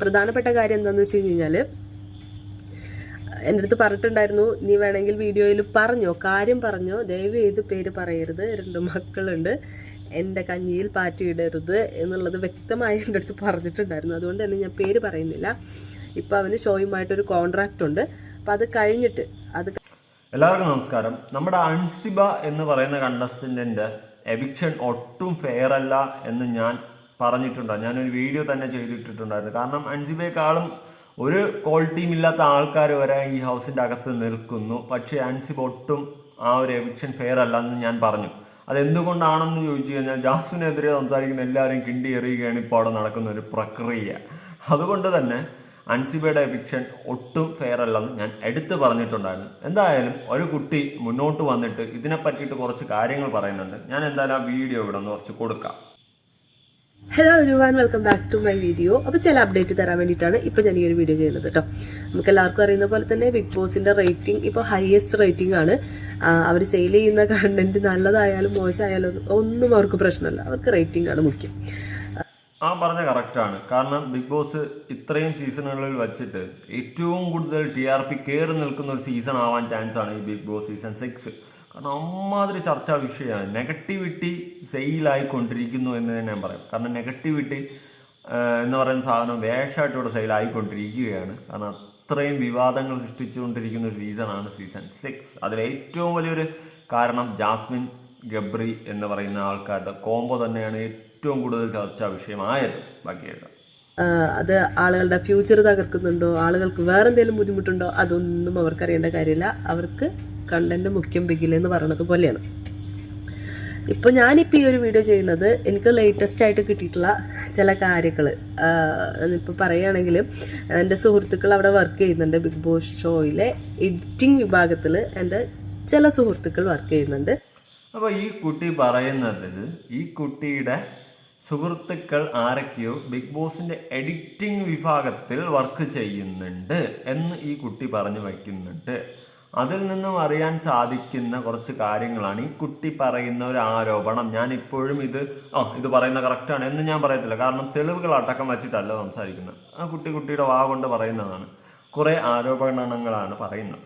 പ്രധാനപ്പെട്ട കാര്യം എന്താണെന്ന് വെച്ച് കഴിഞ്ഞാൽ എന്റെ അടുത്ത് പറഞ്ഞിട്ടുണ്ടായിരുന്നു നീ വേണമെങ്കിൽ വീഡിയോയിൽ പറഞ്ഞോ? കാര്യം പറഞ്ഞോ? ദയവ് ചെയ്ത് പേര് പറയരുത്. രണ്ട് മക്കളുണ്ട്. എന്റെ കഞ്ഞിയിൽ പാറ്റിയിടരുത് എന്നുള്ളത് വ്യക്തമായി എന്റെ അടുത്ത് പറഞ്ഞിട്ടുണ്ടായിരുന്നു. അതുകൊണ്ട് തന്നെ ഞാൻ പേര് പറയുന്നില്ല. ഇപ്പോൾ അവന് ഷോയുമായിട്ടൊരു കോൺട്രാക്റ്റ് ഉണ്ട്. അപ്പം അത് കഴിഞ്ഞിട്ട് അത് എല്ലാവർക്കും നമസ്കാരം. നമ്മുടെ അൻസിബ എന്ന് പറയുന്ന കണ്ടസ്റ്റന്റിന്റെ എവിക്ഷൻ ഒട്ടും ഫെയർ അല്ല എന്ന് ഞാൻ പറഞ്ഞിട്ടുണ്ട്? ഞാനൊരു വീഡിയോ തന്നെ ചെയ്തിട്ടിട്ടുണ്ടായിരുന്നു. കാരണം അൻസിബയെക്കാളും ഒരു ക്വാളിറ്റിയും ഇല്ലാത്ത ആൾക്കാർ വരെ ഈ ഹൗസിന്റെ അകത്ത് നിൽക്കുന്നു. പക്ഷേ അൻസിബ ഒട്ടും ആ ഒരു എവിക്ഷൻ ഫെയർ അല്ല എന്ന് ഞാൻ പറഞ്ഞു. അതെന്തുകൊണ്ടാണെന്ന് ചോദിച്ചു കഴിഞ്ഞാൽ ജാസ്മിനെതിരെ സംസാരിക്കുന്ന എല്ലാവരും കിണ്ടി എറിയുകയാണ് ഇപ്പോൾ അവിടെ നടക്കുന്ന ഒരു പ്രക്രിയ. അതുകൊണ്ട് തന്നെ അൻസിബയുടെ എവിക്ഷൻ ഒട്ടും ഫെയർ അല്ലെന്ന് ഞാൻ എടുത്തു പറഞ്ഞിട്ടുണ്ടായിരുന്നു. എന്തായാലും ഒരു കുട്ടി മുന്നോട്ട് വന്നിട്ട് ഇതിനെ പറ്റിയിട്ട് കുറച്ച് കാര്യങ്ങൾ പറയുന്നുണ്ട്. ഞാൻ എന്തായാലും ആ വീഡിയോ ഇവിടെ നിന്ന് കുറച്ച് കൊടുക്കാം. Hello everyone welcome back to my video അപ്പോൾ ചില അപ്ഡേറ്റ് തരാൻ വേണ്ടിയിട്ടാണ് ഇപ്പോൾ ഞാൻ ഈ ഒരു വീഡിയോ ചെയ്യുന്നത് കേട്ടോ നമുക്ക് എല്ലാവർക്കും അറിയുന്ന പോലെ തന്നെ ബിഗ് ബോസിന്റെ റേറ്റിംഗ് ഇപ്പോൾ ഹയസ്റ്റ് റേറ്റിംഗ് ആണ്. അവർ സെയിൽ ചെയ്യുന്ന കണ്ടന്റ് നല്ലതായാലും മോശമായാലും ഒന്നും- ഒന്നും അവർക്ക് പ്രശ്നമല്ല. അവർക്ക് റേറ്റിംഗ് ആണ് മുഖ്യം. ആ പറഞ്ഞ ആണ്. കാരണം ബിഗ് ബോസ് ഇത്രയും സീസണുകളിൽ വെച്ചിട്ട് ഏറ്റവും കൂടുതൽ ടി ആർ പി കയറി നിൽക്കുന്ന ഒരു സീസൺ ആവാൻ ചാൻസ് ആണ് ഈ ബിഗ് ബോസ് സീസൺ സിക്സ് കാരണം അമ്മാതിരി ചർച്ചാ വിഷയമാണ്. നെഗറ്റിവിറ്റി സെയിലായിക്കൊണ്ടിരിക്കുന്നു എന്ന് തന്നെ ഞാൻ പറയാം. കാരണം നെഗറ്റിവിറ്റി എന്ന് പറയുന്ന സാധനം വേഷമായിട്ട് ഇവിടെ സെയിലായിക്കൊണ്ടിരിക്കുകയാണ്. കാരണം അത്രയും വിവാദങ്ങൾ സൃഷ്ടിച്ചുകൊണ്ടിരിക്കുന്ന ഒരു സീസണാണ് സീസൺ സിക്സ്. അതിൽ ഏറ്റവും വലിയൊരു കാരണം ജാസ്മിൻ ഗബ്രി എന്ന് പറയുന്ന ആൾക്കാരുടെ കോംബോ തന്നെയാണ് ഏറ്റവും കൂടുതൽ ചർച്ചാ വിഷയമായത് ബാക്കിയൊക്കെ ആഹ് അത് ആളുകളുടെ ഫ്യൂച്ചർ തകർക്കുന്നുണ്ടോ? ആളുകൾക്ക് വേറെ എന്തെങ്കിലും ബുദ്ധിമുട്ടുണ്ടോ? അതൊന്നും അവർക്കറിയേണ്ട കാര്യമില്ല. അവർക്ക് കണ്ടന്റ് മുഖ്യം ബിഗിലെന്ന് പറയണത് പോലെയാണ്. ഇപ്പോൾ ഞാനിപ്പോൾ ഈ ഒരു വീഡിയോ ചെയ്യുന്നത് എനിക്ക് ലേറ്റസ്റ്റ് ആയിട്ട് കിട്ടിയിട്ടുള്ള ചില കാര്യങ്ങൾ ഇപ്പോൾ പറയുകയാണെങ്കിൽ എന്റെ സുഹൃത്തുക്കൾ അവിടെ വർക്ക് ചെയ്യുന്നുണ്ട് ബിഗ് ബോസ് ഷോയിലെ എഡിറ്റിംഗ് വിഭാഗത്തിൽ എന്റെ ചില സുഹൃത്തുക്കൾ വർക്ക് ചെയ്യുന്നുണ്ട്. അപ്പോൾ ഈ കുട്ടി പറയുന്നത് ഈ കുട്ടിയുടെ സുഹൃത്തുക്കൾ ആരൊക്കെയോ ബിഗ് ബോസിന്റെ എഡിറ്റിംഗ് വിഭാഗത്തിൽ വർക്ക് ചെയ്യുന്നുണ്ട് എന്ന് ഈ കുട്ടി പറഞ്ഞു വയ്ക്കുന്നുണ്ട്. അതിൽ നിന്നും അറിയാൻ സാധിക്കുന്ന കുറച്ച് കാര്യങ്ങളാണ് ഈ കുട്ടി പറയുന്ന ഒരു ആരോപണം. ഞാൻ ഇപ്പോഴും ഇത് ആ ഇത് പറയുന്ന കറക്റ്റാണ് എന്ന് ഞാൻ പറയത്തില്ല. കാരണം തെളിവുകൾ അടക്കം വെച്ചിട്ടല്ല സംസാരിക്കുന്നത്. ആ കുട്ടി കുട്ടിയുടെ വാ കൊണ്ട് പറയുന്നതാണ്. കുറേ ആരോപണങ്ങളാണ് പറയുന്നത്.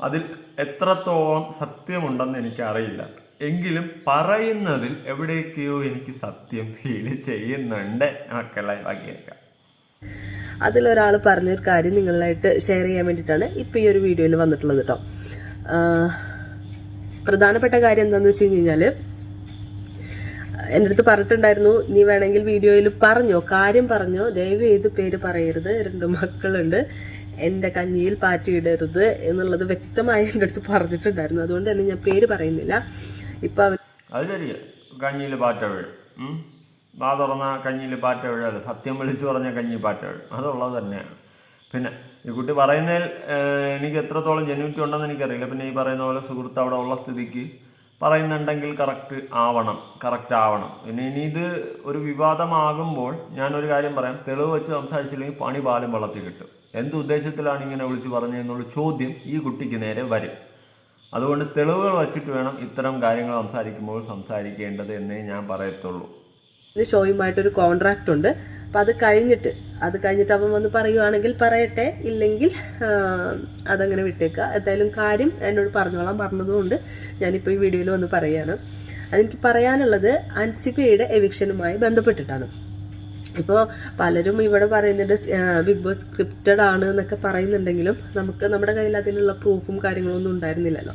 അതിൽ എത്രത്തോളം സത്യമുണ്ടെന്ന് എനിക്കറിയില്ല. എങ്കിലും പറയുന്നതിൽ എവിടെയൊക്കെയോ എനിക്ക് സത്യം ഫീൽ ചെയ്യുന്നുണ്ട്. മക്കളെ ബാക്കിയേക്കാം അതിലൊരാൾ പറഞ്ഞൊരു കാര്യം നിങ്ങളായിട്ട് ഷെയർ ചെയ്യാൻ വേണ്ടിയിട്ടാണ് ഇപ്പം ഈ ഒരു വീഡിയോയിൽ വന്നിട്ടുള്ളത് കേട്ടോ പ്രധാനപ്പെട്ട കാര്യം എന്താണെന്ന് വെച്ച് കഴിഞ്ഞാൽ എന്റെ അടുത്ത് പറഞ്ഞിട്ടുണ്ടായിരുന്നു നീ വേണമെങ്കിൽ വീഡിയോയിൽ പറഞ്ഞോ കാര്യം പറഞ്ഞോ ദയവ് ചെയ്ത് പേര് പറയരുത് രണ്ട് മക്കളുണ്ട് എന്റെ കഞ്ഞിയിൽ പാറ്റിയിടരുത് എന്നുള്ളത് വ്യക്തമായി എന്റെ അടുത്ത് പറഞ്ഞിട്ടുണ്ടായിരുന്നു. അതുകൊണ്ട് തന്നെ ഞാൻ പേര് പറയുന്നില്ല. ഇപ്പം അത് ശരിയാ കഞ്ഞിയിൽ പാറ്റ വാ തുറന്ന കഞ്ഞിയിൽ പാറ്റ വീഴല്ല സത്യം വിളിച്ചു പറഞ്ഞ കഞ്ഞി പാറ്റ വീഴും അതുള്ളത് തന്നെയാണ്. പിന്നെ ഈ കുട്ടി പറയുന്നതിൽ എനിക്ക് എത്രത്തോളം ജെന്യൂറ്റി ഉണ്ടെന്ന് എനിക്കറിയില്ല. പിന്നെ ഈ പറയുന്ന പോലെ സുഹൃത്ത് അവിടെ ഉള്ള സ്ഥിതിക്ക് പറയുന്നുണ്ടെങ്കിൽ കറക്റ്റ് ആവണം. കറക്റ്റ് ആവണം. പിന്നെ ഇനി ഇത് ഒരു വിവാദമാകുമ്പോൾ ഞാനൊരു കാര്യം പറയാം. തെളിവ് വെച്ച് സംസാരിച്ചില്ലെങ്കിൽ പണി പാലും വെള്ളത്തിൽ കിട്ടും. എന്ത് ഉദ്ദേശത്തിലാണ് ഇങ്ങനെ വിളിച്ചു പറഞ്ഞതെന്നുള്ള ചോദ്യം ഈ കുട്ടിക്ക് നേരെ വരും. അതുകൊണ്ട് തെളിവുകൾ വച്ചിട്ട് വേണം ഇത്തരം കാര്യങ്ങൾ സംസാരിക്കുമ്പോൾ സംസാരിക്കേണ്ടത് എന്നേ ഞാൻ പറയത്തുള്ളൂ. ഷോയുമായിട്ടൊരു കോൺട്രാക്റ്റ് ഉണ്ട്. അപ്പം അത് കഴിഞ്ഞിട്ട് അത് കഴിഞ്ഞിട്ട് അവൻ വന്ന് പറയുവാണെങ്കിൽ പറയട്ടെ ഇല്ലെങ്കിൽ അതങ്ങനെ വിട്ടേക്കുക എന്തായാലും കാര്യം എന്നോട് പറഞ്ഞോളാം പറഞ്ഞതുകൊണ്ട് ഞാനിപ്പോൾ ഈ വീഡിയോയിൽ വന്ന് പറയുകയാണ്. അതെനിക്ക് പറയാനുള്ളത് അൻസിബയുടെ എവിക്ഷനുമായി ബന്ധപ്പെട്ടിട്ടാണ്. ഇപ്പോൾ പലരും ഇവിടെ പറയുന്നുണ്ട് ബിഗ് ബോസ് സ്ക്രിപ്റ്റഡ് ആണ് എന്നൊക്കെ പറയുന്നുണ്ടെങ്കിലും നമുക്ക് നമ്മുടെ കയ്യിൽ അതിനുള്ള പ്രൂഫും കാര്യങ്ങളൊന്നും ഉണ്ടായിരുന്നില്ലല്ലോ.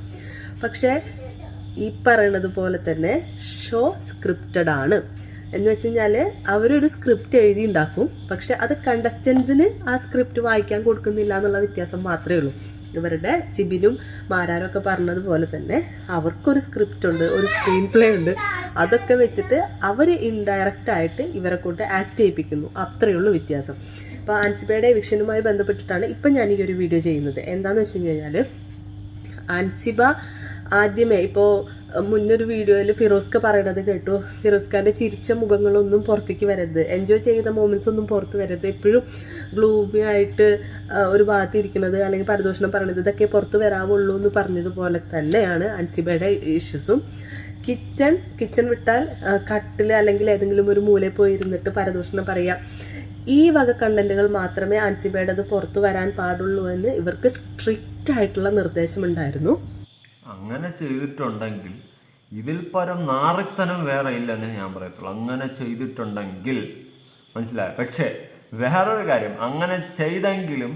പക്ഷേ ഈ പറയണത് പോലെ തന്നെ ഷോ സ്ക്രിപ്റ്റഡ് ആണ്. എന്ന് വെച്ച് കഴിഞ്ഞാൽ അവരൊരു സ്ക്രിപ്റ്റ് എഴുതി ഉണ്ടാക്കും പക്ഷെ അത് കണ്ടസ്റ്റൻസിന് ആ സ്ക്രിപ്റ്റ് വായിക്കാൻ കൊടുക്കുന്നില്ല എന്നുള്ള വ്യത്യാസം മാത്രമേ ഉള്ളൂ. ഇവരുടെ സിബിലും മാരാരും ഒക്കെ പറഞ്ഞതുപോലെ തന്നെ അവർക്കൊരു സ്ക്രിപ്റ്റ് ഉണ്ട് ഒരു സ്ക്രീൻ പ്ലേ ഉണ്ട്. അതൊക്കെ വെച്ചിട്ട് അവർ ഇൻഡയറക്റ്റ് ആയിട്ട് ഇവരെ കൊണ്ട് ആക്ട് ചെയ്യിപ്പിക്കുന്നു. അത്രയേ ഉള്ളൂ വ്യത്യാസം. അപ്പോൾ ആൻസിബയുടെ വിഷനുമായി ബന്ധപ്പെട്ടിട്ടാണ് ഇപ്പം ഞാൻ ഈ ഒരു വീഡിയോ ചെയ്യുന്നത്. എന്താണെന്ന് വെച്ച് കഴിഞ്ഞാൽ ആൻസിബ ആദ്യമേ ഇപ്പോൾ മുന്നൊരു വീഡിയോയിൽ ഫിറോസ്ക പറയണത് കേട്ടു. ഫിറോസ്ഖാന്റെ ചിരിച്ച മുഖങ്ങളൊന്നും പുറത്തേക്ക് വരരുത്. എൻജോയ് ചെയ്യുന്ന മൊമെന്റ്സ് ഒന്നും പുറത്ത് വരരുത്. എപ്പോഴും ഗ്ലൂമി ആയിട്ട് ഒരു ഭാഗത്ത് ഇരിക്കുന്നത് അല്ലെങ്കിൽ പരദോഷണം പറയണത് ഇതൊക്കെ പുറത്ത് വരാവുള്ളൂ എന്ന് പറഞ്ഞതുപോലെ തന്നെയാണ് അൻസിബയുടെ ഇഷ്യൂസും കിച്ചൺ കിച്ചൺ വിട്ടാൽ കട്ടിൽ അല്ലെങ്കിൽ ഏതെങ്കിലും ഒരു മൂലയിൽ പോയി ഇരുന്നിട്ട് പരദൂഷണം പറയുക. ഈ വക കണ്ടന്റുകൾ മാത്രമേ അൻസിബയുടേത് പുറത്തു വരാൻ പാടുള്ളൂ എന്ന് ഇവർക്ക് സ്ട്രിക്റ്റ് ആയിട്ടുള്ള നിർദ്ദേശമുണ്ടായിരുന്നു. അങ്ങനെ ചെയ്തിട്ടുണ്ടെങ്കിൽ ഇതിൽ പരം നാറിത്തനം വേറെ ഇല്ല എന്ന് ഞാൻ പറയത്തുള്ളൂ. അങ്ങനെ ചെയ്തിട്ടുണ്ടെങ്കിൽ മനസ്സിലായ? പക്ഷേ വേറൊരു കാര്യം. അങ്ങനെ ചെയ്തെങ്കിലും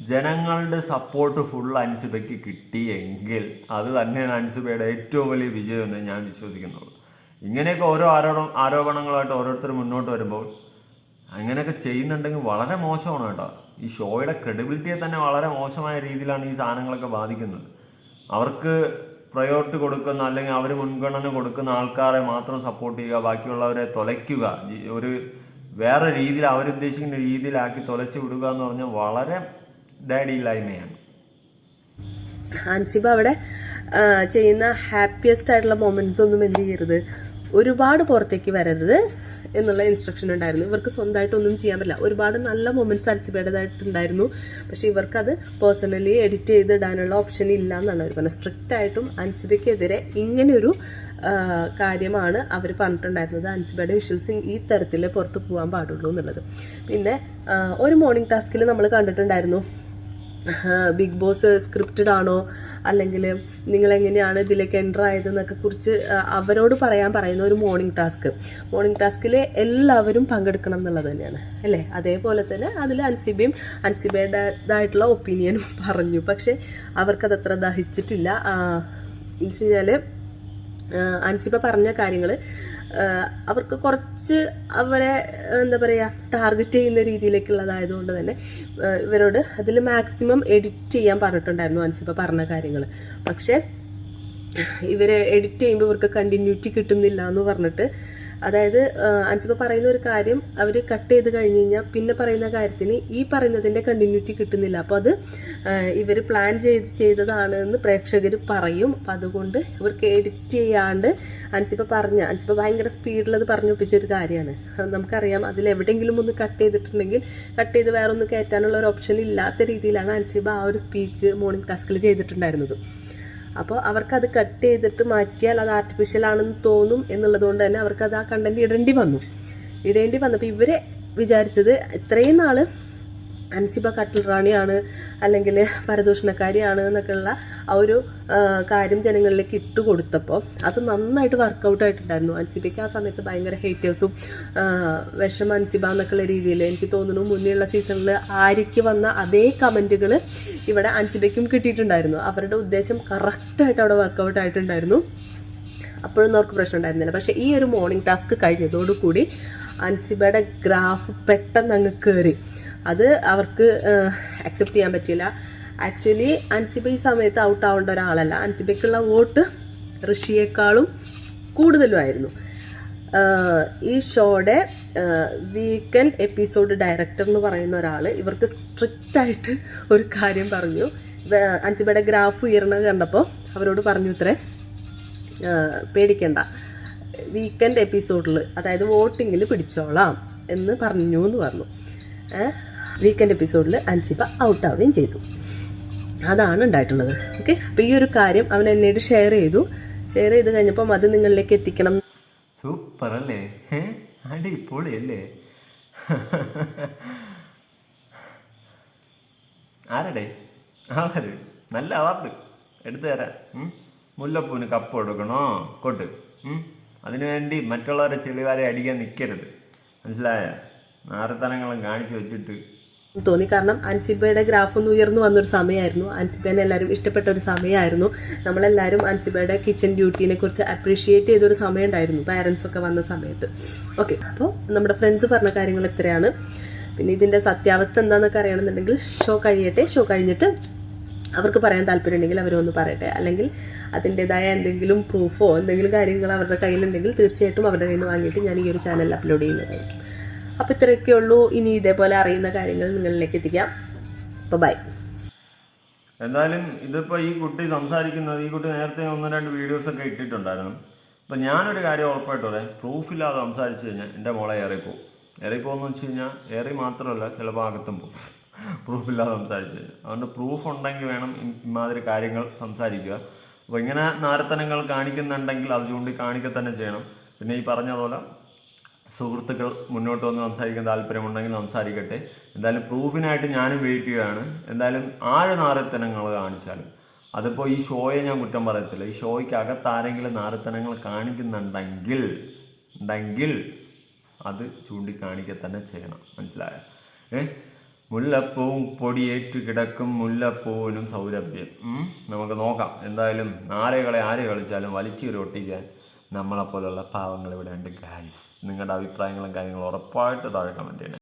ജനങ്ങളുടെ സപ്പോർട്ട് ഫുൾ അൻസിബയ്ക്ക് കിട്ടിയെങ്കിൽ അത് തന്നെയാണ് അൻസിബയുടെ ഏറ്റവും വലിയ വിജയം എന്ന് ഞാൻ വിശ്വസിക്കുന്നുള്ളൂ ഇങ്ങനെയൊക്കെ ഓരോ ആരോപണം ആരോപണങ്ങളായിട്ട് ഓരോരുത്തർ മുന്നോട്ട് വരുമ്പോൾ അങ്ങനെയൊക്കെ ചെയ്യുന്നുണ്ടെങ്കിൽ വളരെ മോശമാണ് കേട്ടോ. ഈ ഷോയുടെ ക്രെഡിബിലിറ്റിയെ തന്നെ വളരെ മോശമായ രീതിയിലാണ് ഈ സാധനങ്ങളൊക്കെ ബാധിക്കുന്നത്. അവർക്ക് പ്രയോറിറ്റി കൊടുക്കുന്ന അല്ലെങ്കിൽ അവർ മുൻഗണന കൊടുക്കുന്ന ആൾക്കാരെ മാത്രം സപ്പോർട്ട് ചെയ്യുക ബാക്കിയുള്ളവരെ തുലയ്ക്കുക. ഒരു വേറെ രീതിയിൽ അവരുദ്ദേശിക്കുന്ന രീതിയിലാക്കി തുലച്ചു വിടുക എന്ന് പറഞ്ഞാൽ വളരെ ഡാഡിയില്ലായ്മയാണ് ഹാൻസിബ അവിടെ ചെയ്യുന്ന ഹാപ്പിയസ്റ്റ് ആയിട്ടുള്ള മൊമെന്റ്സ് ഒന്നും എന്ത് ചെയ്യരുത്. ഒരുപാട് പുറത്തേക്ക് വരരുത്. എന്നുള്ള ഇൻസ്ട്രക്ഷൻ ഉണ്ടായിരുന്നു. ഇവർക്ക് സ്വന്തമായിട്ടൊന്നും ചെയ്യാൻ പറ്റില്ല. ഒരുപാട് നല്ല മൊമെന്റ്സ് അൽസിബേഡായിട്ടുണ്ടായിരുന്നു പക്ഷേ ഇവർക്കത് പേഴ്സണലി എഡിറ്റ് ചെയ്തിടാനുള്ള ഓപ്ഷൻ ഇല്ല എന്നാണ് അവർ പറഞ്ഞത്. സ്ട്രിക്റ്റ് ആയിട്ടും അൻസിബയ്ക്കെതിരെ ഇങ്ങനെയൊരു കാര്യമാണ് അവർ പറഞ്ഞിട്ടുണ്ടായിരുന്നത്. അൻസിബയുടെ വിഷ്വൽസ് ഈ തരത്തിൽ പുറത്ത് പോകാൻ പാടുള്ളൂ എന്നുള്ളത്. പിന്നെ ഒരു മോർണിംഗ് ടാസ്കിൽ നമ്മൾ കണ്ടിട്ടുണ്ടായിരുന്നു. ബിഗ് ബോസ് സ്ക്രിപ്റ്റഡ് ആണോ? അല്ലെങ്കിൽ നിങ്ങൾ എങ്ങനെയാണ് ഇതിലേക്ക് എന്റർ ആയതെന്നൊക്കെ കുറിച്ച് അവരോട് പറയാൻ പറയുന്ന ഒരു മോർണിംഗ് ടാസ്ക് മോർണിംഗ് ടാസ്കിൽ എല്ലാവരും പങ്കെടുക്കണം എന്നുള്ളത് തന്നെയാണ് അല്ലേ? അതേപോലെ തന്നെ അതിൽ അൻസിബയും അൻസിബയുടേതായിട്ടുള്ള ഒപ്പീനിയനും പറഞ്ഞു. പക്ഷേ അത്ര ദഹിച്ചിട്ടില്ല. എന്ന് വെച്ച് കഴിഞ്ഞാൽ അൻസിബ പറഞ്ഞ കാര്യങ്ങൾ അവർക്ക് കുറച്ച് അവരെ എന്താ പറയുക ടാർഗറ്റ് ചെയ്യുന്ന രീതിയിലേക്കുള്ളതായതുകൊണ്ട് തന്നെ ഇവരോട് അതിൽ മാക്സിമം എഡിറ്റ് ചെയ്യാൻ പറഞ്ഞിട്ടുണ്ടായിരുന്നു അൻസിപ്പ പറഞ്ഞ കാര്യങ്ങൾ പക്ഷെ ഇവരെ എഡിറ്റ് ചെയ്യുമ്പോൾ ഇവർക്ക് കണ്ടിന്യൂറ്റി കിട്ടുന്നില്ല എന്ന് പറഞ്ഞിട്ട് അതായത് അൻസിബ പറയുന്ന ഒരു കാര്യം അവർ കട്ട് ചെയ്ത് കഴിഞ്ഞ് കഴിഞ്ഞാൽ പിന്നെ പറയുന്ന കാര്യത്തിന് ഈ പറയുന്നതിന്റെ കണ്ടിന്യൂറ്റി കിട്ടുന്നില്ല. അപ്പോൾ അത് ഇവർ പ്ലാൻ ചെയ്ത് ചെയ്തതാണ് എന്ന് പ്രേക്ഷകർ പറയും. അപ്പം അതുകൊണ്ട് ഇവർക്ക് എഡിറ്റ് ചെയ്യാണ്ട് അൻസിബ പറഞ്ഞ അൻസിബ ഭയങ്കര സ്പീഡിലത് പറഞ്ഞൊപ്പിച്ചൊരു കാര്യമാണ്. നമുക്കറിയാം അതിൽ എവിടെയെങ്കിലും ഒന്ന് കട്ട് ചെയ്തിട്ടുണ്ടെങ്കിൽ കട്ട് ചെയ്ത് വേറെ ഒന്ന് കയറ്റാനുള്ള ഒരു ഓപ്ഷൻ ഇല്ലാത്ത രീതിയിലാണ് അൻസിബ ആ ഒരു സ്പീച്ച് മോർണിംഗ് ടാസ്കിൽ ചെയ്തിട്ടുണ്ടായിരുന്നത്. അപ്പോൾ അവർക്ക് അത് കട്ട് ചെയ്തിട്ട് മാറ്റിയാൽ അത് ആർട്ടിഫിഷ്യൽ ആണെന്ന് തോന്നും എന്നുള്ളതുകൊണ്ട് തന്നെ അത് ആ കണ്ടന്റ് ഇടേണ്ടി വന്നു. ഇടേണ്ടി വന്നപ്പോൾ ഇവരെ വിചാരിച്ചത് ഇത്രയും നാൾ അൻസിബ കട്ടിൽ റാണിയാണ് അല്ലെങ്കിൽ പരദൂഷണക്കാരിയാണ് എന്നൊക്കെയുള്ള ആ ഒരു കാര്യം ജനങ്ങളിലേക്ക് ഇട്ട് കൊടുത്തപ്പോൾ അത് നന്നായിട്ട് വർക്കൗട്ട് ആയിട്ടുണ്ടായിരുന്നു. അൻസിബയ്ക്ക് ആ സമയത്ത് ഭയങ്കര ഹേറ്റേഴ്സും വിഷം അൻസിബ എന്നൊക്കെയുള്ള രീതിയിൽ എനിക്ക് തോന്നുന്നു മുന്നേയുള്ള സീസണിൽ ആര്യയ്ക്ക് വന്ന അതേ കമന്റുകൾ ഇവിടെ അൻസിബയ്ക്കും കിട്ടിയിട്ടുണ്ടായിരുന്നു. അവരുടെ ഉദ്ദേശം കറക്റ്റായിട്ട് അവിടെ വർക്കൗട്ട് ആയിട്ടുണ്ടായിരുന്നു. അപ്പോഴൊന്നും അവർക്ക് പ്രശ്നം ഉണ്ടായിരുന്നില്ല. പക്ഷേ ഈ ഒരു മോർണിംഗ് ടാസ്ക് കഴിഞ്ഞതോടുകൂടി അൻസിബയുടെ ഗ്രാഫ് പെട്ടെന്ന് അങ്ങ് കയറി അത് അവർക്ക് അക്സെപ്റ്റ് ചെയ്യാൻ പറ്റില്ല ആക്ച്വലി അൻസിബ ഈ സമയത്ത് ഔട്ട് ആവേണ്ട ഒരാളല്ല. അൻസിബയ്ക്കുള്ള വോട്ട് ഋഷിയേക്കാളും കൂടുതലുമായിരുന്നു. ഈ ഷോയുടെ വീക്കെൻഡ് എപ്പിസോഡ് ഡയറക്ടർ എന്ന് പറയുന്ന ഒരാൾ ഇവർക്ക് സ്ട്രിക്റ്റ് ആയിട്ട് ഒരു കാര്യം പറഞ്ഞു. അൻസിബയുടെ ഗ്രാഫ് ഉയർന്നത് കണ്ടപ്പോൾ അവരോട് പറഞ്ഞു ഇത്രേ പേടിക്കണ്ട. വീക്കെൻഡ് എപ്പിസോഡിൽ അതായത് വോട്ടിങ്ങിൽ പിടിച്ചോളാം എന്ന് പറഞ്ഞു. എന്ന് പറഞ്ഞു വീക്കെൻഡ് എപ്പിസോഡിൽ അൻസിബ ഔട്ടാവുകയും ചെയ്തു. അതാണ് ഉണ്ടായിട്ടുള്ളത്. ഓക്കെ അപ്പോൾ ഈ ഒരു കാര്യം അവൻ എന്നോട് ഷെയർ ചെയ്തു. ഷെയർ ചെയ്ത് കഴിഞ്ഞപ്പം അത് നിങ്ങളിലേക്ക് എത്തിക്കണം. സൂപ്പർ അല്ലേ? അടിപൊളിയല്ലേ? ആരടേ? ആര്? നല്ല അവാർഡ് എടുത്തു തരാം. മുല്ലപ്പൂവിന് കപ്പ് കൊടുക്കണോ? കൊട്ട് അതിനുവേണ്ടി മറ്റുള്ളവരെ ചെളിവാരെ അടിക്കാൻ നിൽക്കരുത് മനസ്സിലായ? നാരത്തനങ്ങളും കാണിച്ചു വെച്ചിട്ട്. തോന്നി. കാരണം അൻസിബയുടെ ഗ്രാഫ് ഒന്ന് ഉയർന്നു വന്നൊരു സമയമായിരുന്നു. അൻസിബേനെ എല്ലാവരും ഇഷ്ടപ്പെട്ട ഒരു സമയമായിരുന്നു. നമ്മളെല്ലാവരും അൻസിബയുടെ കിച്ചൺ ഡ്യൂട്ടീനെ കുറിച്ച് അപ്രീഷിയേറ്റ് ചെയ്തൊരു സമയം ഉണ്ടായിരുന്നു പാരൻസ് ഒക്കെ വന്ന സമയത്ത്. ഓക്കെ അപ്പോൾ നമ്മുടെ ഫ്രണ്ട്സ് പറഞ്ഞ കാര്യങ്ങൾ എത്രയാണ്? പിന്നെ ഇതിന്റെ സത്യാവസ്ഥ എന്താണെന്നൊക്കെ അറിയണമെന്നുണ്ടെങ്കിൽ ഷോ കഴിയട്ടെ. ഷോ കഴിഞ്ഞിട്ട് അവർക്ക് പറയാൻ താല്പര്യമുണ്ടെങ്കിൽ അവരൊന്ന് പറയട്ടെ. അല്ലെങ്കിൽ അതിന്റെതായ എന്തെങ്കിലും പ്രൂഫോ എന്തെങ്കിലും കാര്യങ്ങൾ അവരുടെ കയ്യിലുണ്ടെങ്കിൽ തീർച്ചയായിട്ടും അവരുടെ കയ്യിൽ നിന്ന് വാങ്ങിയിട്ട് ഞാൻ ഈ ഒരു ചാനൽ അപ്ലോഡ് ചെയ്യുന്നതായിരിക്കും. അപ്പോൾ ഇത്രയൊക്കെ ഉള്ളൂ. ഇനി ഇതേപോലെ അറിയുന്ന കാര്യങ്ങൾ നിങ്ങളിലേക്ക് എത്തിക്കാം. അപ്പോൾ ബൈ എന്തായാലും ഇതിപ്പോ ഈ കുട്ടി സംസാരിക്കുന്നത് ഈ കുട്ടി നേരത്തെ ഒന്ന് രണ്ട് വീഡിയോസ് ഒക്കെ ഇട്ടിട്ടുണ്ടായിരുന്നു. അപ്പം ഞാനൊരു കാര്യം ഉറപ്പായിട്ട് പറയാം. പ്രൂഫില്ലാതെ സംസാരിച്ചു കഴിഞ്ഞാൽ എന്റെ മോളെ ഏറിപ്പോവും. ഏറിപ്പോന്ന് വെച്ച് കഴിഞ്ഞാൽ ഏറി മാത്രമല്ല ചില ഭാഗത്തും പോകും പ്രൂഫില്ലാതെ സംസാരിച്ചു കഴിഞ്ഞാൽ അതുകൊണ്ട് പ്രൂഫ് ഉണ്ടെങ്കിൽ വേണം ഇമാതിരി കാര്യങ്ങൾ സംസാരിക്കുക. അപ്പോൾ ഇങ്ങനെ നാരത്തനങ്ങൾ കാണിക്കുന്നുണ്ടെങ്കിൽ അത് ചൂണ്ടി കാണിക്കുക തന്നെ ചെയ്യണം. പിന്നെ ഈ പറഞ്ഞതുപോലെ പോലെ സുഹൃത്തുക്കൾ മുന്നോട്ട് വന്ന് സംസാരിക്കാൻ താല്പര്യമുണ്ടെങ്കിൽ സംസാരിക്കട്ടെ. എന്തായാലും പ്രൂഫിനായിട്ട് ഞാനും വെയിറ്റ് ചെയ്യുകയാണ് എന്തായാലും ആര് നാരത്തനങ്ങൾ കാണിച്ചാലും? അതിപ്പോൾ ഈ ഷോയെ ഞാൻ കുറ്റം പറയത്തില്ല. ഈ ഷോയ്ക്ക് അകത്ത് ആരെങ്കിലും നാരത്തനങ്ങൾ കാണിക്കുന്നുണ്ടെങ്കിൽ ഉണ്ടെങ്കിൽ അത് ചൂണ്ടിക്കാണിക്കുക തന്നെ ചെയ്യണം. മനസ്സിലായോ? ഏ? മുല്ലപ്പൂവും പൊടിയേറ്റ് കിടക്കും മുല്ലപ്പൂവിനും സൗരഭ്യം. നമുക്ക് നോക്കാം. എന്തായാലും നാരകളെ ആരെ കളിച്ചാലും വലിച്ചു ഒട്ടിക്കാൻ നമ്മളെപ്പോലുള്ള പാവങ്ങൾ ഇവിടെ ഉണ്ട് ഗായ്സ് നിങ്ങളുടെ അഭിപ്രായങ്ങളും കാര്യങ്ങളും ഉറപ്പായിട്ട് താഴെ കമന്റ് ചെയ്യണം.